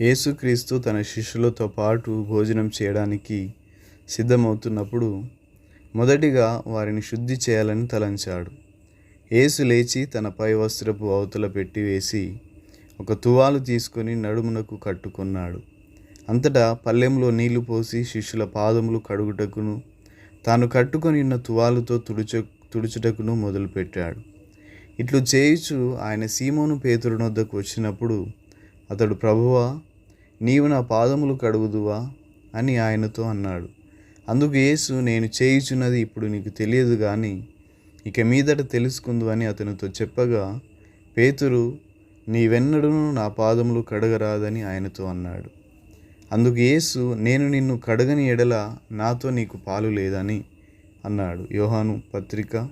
యేసుక్రీస్తు తన శిష్యులతో పాటు భోజనం చేయడానికి సిద్ధమవుతున్నప్పుడు మొదటిగా వారిని శుద్ధి చేయాలని తలంచాడు. యేసు లేచి తన పై వస్త్రపు అవతల పెట్టి వేసి ఒక తువాలు తీసుకొని నడుమునకు కట్టుకున్నాడు. అంతటా పల్లెంలో నీళ్ళు పోసి శిష్యుల పాదములు కడుగుటకును తాను కట్టుకొని ఉన్న తువాలుతో తుడుచ తుడుచుటకును మొదలుపెట్టాడు. ఇట్లు చేయుచు ఆయన సీమోను పేతురునొద్దకు వచ్చినప్పుడు అతడు ప్రభువా నీవు నా పాదములు కడుగుదువా? అని ఆయనతో అన్నాడు. అందుకు యేసు నేను చేయుచున్నది ఇప్పుడు నీకు తెలియదు కానీ ఇక మీదట తెలుసుకుందు అని అతనితో చెప్పగా పేతురు నీవెన్నడూను నా పాదములు కడగరాదని ఆయనతో అన్నాడు. అందుకు యేసు నేను నిన్ను కడగని ఎడల నాతో నీకు పాలు లేదని అన్నాడు. యోహాను పత్రిక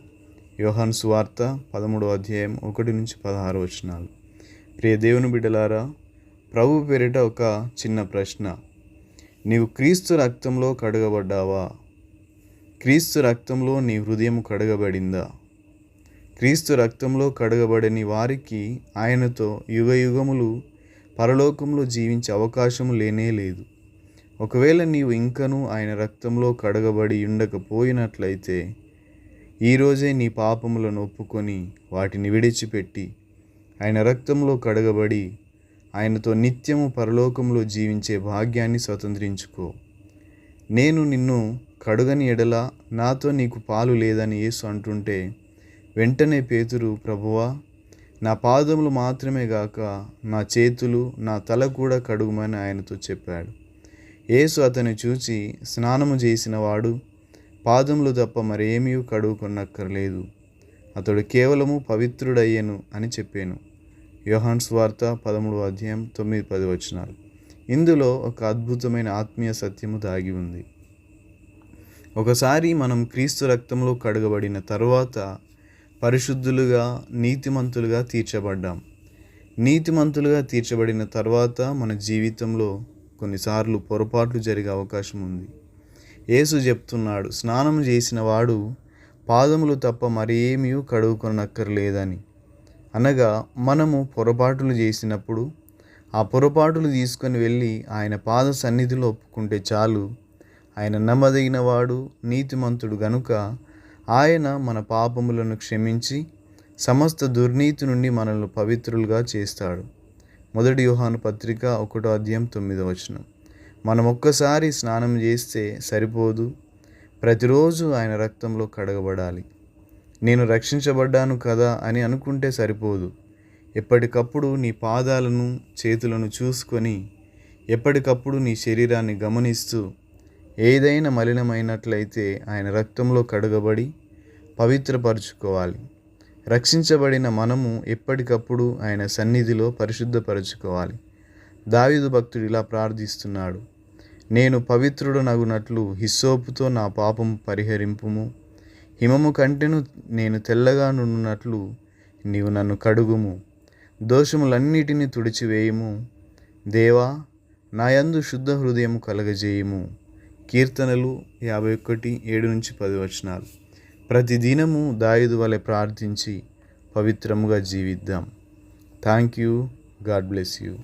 యోహాను సువార్త పదమూడో అధ్యాయం ఒకటి నుంచి పదహారు వచనాలు. ప్రియ దేవుని బిడ్డలారా ప్రభు పేరిట ఒక చిన్న ప్రశ్న. నీవు క్రీస్తు రక్తంలో కడగబడ్డావా? క్రీస్తు రక్తంలో నీ హృదయం కడగబడిందా? క్రీస్తు రక్తంలో కడగబడని వారికి ఆయనతో యుగ యుగములు పరలోకంలో జీవించే అవకాశం లేనే లేదు. ఒకవేళ నీవు ఇంకనూ ఆయన రక్తంలో కడగబడి ఉండకపోయినట్లయితే ఈరోజే నీ పాపములను ఒప్పుకొని వాటిని విడిచిపెట్టి ఆయన రక్తంలో కడగబడి ఆయనతో నిత్యము పరలోకంలో జీవించే భాగ్యాన్ని స్వతంత్రించుకో. నేను నిన్ను కడుగని ఎడల నాతో నీకు పాలు లేదని యేసు అంటుంటే వెంటనే పేతురు ప్రభువా నా పాదములు మాత్రమే గాక నా చేతులు నా తల కూడా కడుగుమని ఆయనతో చెప్పాడు. యేసు అతను చూచి స్నానము చేసినవాడు పాదములు తప్ప మరేమీ కడుగుకొనక్కర్లేదు. అతడు కేవలము పవిత్రుడయ్యను అని చెప్పాను. యోహాన్స్ వార్త పదమూడు అధ్యాయం తొమ్మిది పది వచనాలు. ఇందులో ఒక అద్భుతమైన ఆత్మీయ సత్యము దాగి ఉంది. ఒకసారి మనం క్రీస్తు రక్తంలో కడగబడిన తరువాత పరిశుద్ధులుగా నీతిమంతులుగా తీర్చబడ్డాం. నీతిమంతులుగా తీర్చబడిన తర్వాత మన జీవితంలో కొన్నిసార్లు పొరపాట్లు జరిగే అవకాశం ఉంది. యేసు చెప్తున్నాడు స్నానం చేసిన వాడు పాదములు తప్ప మరేమీ కడుగుకొనక్కర్లేదని అనగా మనము పొరపాటులు చేసినప్పుడు ఆ పొరపాటులు తీసుకొని వెళ్ళి ఆయన పాద సన్నిధిలో ఒప్పుకుంటే చాలు. ఆయన నమ్మదగిన వాడు నీతిమంతుడు గనుక ఆయన మన పాపములను క్షమించి సమస్త దుర్నీతి నుండి మనల్ని పవిత్రులుగా చేస్తాడు. మొదటి యోహాను పత్రిక ఒకటో అధ్యాయం తొమ్మిదో వచనం. మనం ఒక్కసారి స్నానం చేస్తే సరిపోదు. ప్రతిరోజు ఆయన రక్తంలో కడగబడాలి. నేను రక్షించబడ్డాను కదా అని అనుకుంటే సరిపోదు. ఎప్పటికప్పుడు నీ పాదాలను చేతులను చూసుకొని ఎప్పటికప్పుడు నీ శరీరాన్ని గమనిస్తూ ఏదైనా మలినమైనట్లయితే ఆయన రక్తంలో కడగబడి పవిత్రపరుచుకోవాలి. రక్షించబడిన మనము ఎప్పటికప్పుడు ఆయన సన్నిధిలో పరిశుద్ధపరచుకోవాలి. దావిదు భక్తుడు ఇలా ప్రార్థిస్తున్నాడు. నేను పవిత్రుడు నగునట్లు హిస్సోపుతో నా పాపం పరిహరింపుము. హిమము కంటెను నేను తెల్లగా నుండినట్లు నీవు నన్ను కడుగుము. దోషములన్నిటినీ తుడిచివేయుము. దేవా నాయందు శుద్ధ హృదయము కలగజేయుము. కీర్తనలు యాభై ఒకటి ఏడు నుంచి పది వచనాలు. ప్రతిదినము దాయుదు వలె ప్రార్థించి పవిత్రముగా జీవిద్దాం. Thank you God bless you